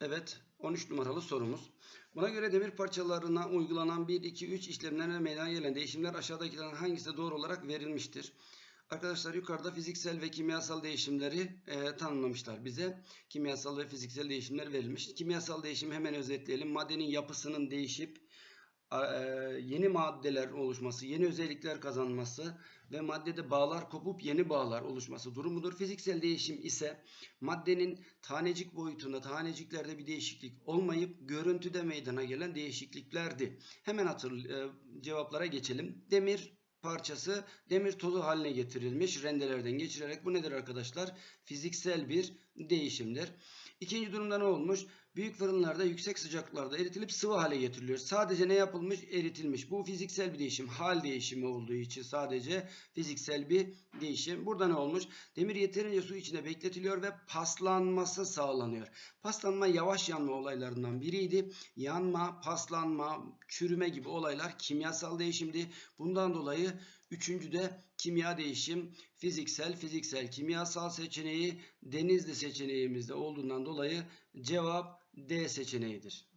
Evet 13 numaralı sorumuz. Buna göre demir parçalarına uygulanan 1, 2, 3 işlemlerine meydana gelen değişimler aşağıdakilerden hangisi doğru olarak verilmiştir? Arkadaşlar yukarıda fiziksel ve kimyasal değişimleri e, tanımlamışlar bize. Kimyasal ve fiziksel değişimler verilmiş. Kimyasal değişimi hemen özetleyelim. Maddenin yapısının değişip yeni maddeler oluşması, yeni özellikler kazanması ve maddede bağlar kopup yeni bağlar oluşması durumudur. Fiziksel değişim ise maddenin tanecik boyutunda, taneciklerde bir değişiklik olmayıp görüntüde meydana gelen değişikliklerdi. Hemen hatır, e, cevaplara geçelim. Demir parçası demir tozu haline getirilmiş rendelerden geçirerek bu nedir arkadaşlar? Fiziksel bir değişimdir. İkinci durumda ne olmuş? Büyük fırınlarda yüksek sıcaklıklarda eritilip sıvı hale getiriliyor. Sadece ne yapılmış? Eritilmiş. Bu fiziksel bir değişim. Hal değişimi olduğu için sadece fiziksel bir değişim. Burada ne olmuş? Demir yeterince su içinde bekletiliyor ve paslanması sağlanıyor. Paslanma yavaş yanma olaylarından biriydi. Yanma, paslanma, çürüme gibi olaylar kimyasal değişimdi. Bundan dolayı üçüncüde kimya değişim fiziksel, fiziksel, kimyasal seçeneği denizli seçeneğimizde olduğundan dolayı cevap D seçeneğidir.